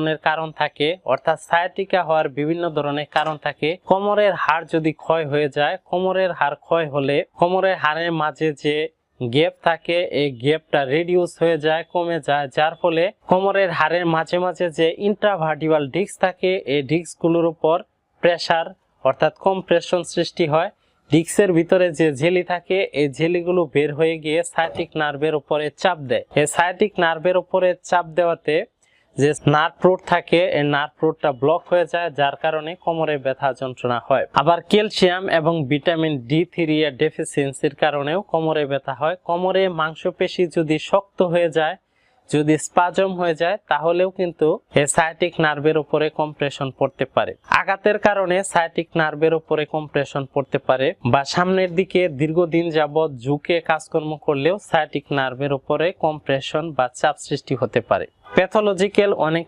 ধরনের কারণ থাকে, অর্থাৎ সায়াটিকা হওয়ার বিভিন্ন ধরনের কারণ থাকে। কোমরের হাড় যদি ক্ষয় হয়ে যায়, কোমরের হাড় ক্ষয় হলে কোমরের হাড়ের মাঝে যে গ্যাপ থাকে, এই গ্যাপটা রিডিউস হয়ে যায়, কমে যায়। যার ফলে কোমরের হাড়ের মাঝে মাঝে যে ইন্ট্রাভার্টিবাল ডিস্ক থাকে, এই ডিস্কগুলোর উপর প্রেসার অর্থাৎ কম্প্রেশন সৃষ্টি হয়। ডিস্কের ভিতরে যে ঝেলি থাকে, এই ঝেলিগুলো বের হয়ে গিয়ে সায়াটিক নার্ভের উপরে চাপ দেয়। এই সায়াটিক নার্ভের উপরে চাপ দেওয়াতে যে নার্ভ রোড থাকে, এই নার্ভ রোডটা ব্লক হয়ে যায়, যার কারণে কোমরে ব্যথা যন্ত্রণা হয়। আবার ক্যালসিয়াম এবং ভিটামিন ডি থ্রি এর ডেফিসিয়েন্সির কারণেও কোমরে ব্যথা হয়। কোমরে মাংসপেশি যদি শক্ত হয়ে যায়, যদি স্পাজম হয়ে যায়, তাহলেও কিন্তু এই সায়াটিক নার্ভের উপরে কম্প্রেশন পড়তে পারে। আঘাতের কারণে সায়াটিক নার্ভের উপরে কম্প্রেশন পড়তে পারে বা সামনের দিকে দীর্ঘদিন যাবৎ ঝুঁকে কাজকর্ম করলেও সায়াটিক নার্ভের উপরে কম্প্রেশন বা চাপ সৃষ্টি হতে পারে। প্যাথোলজিক্যাল অনেক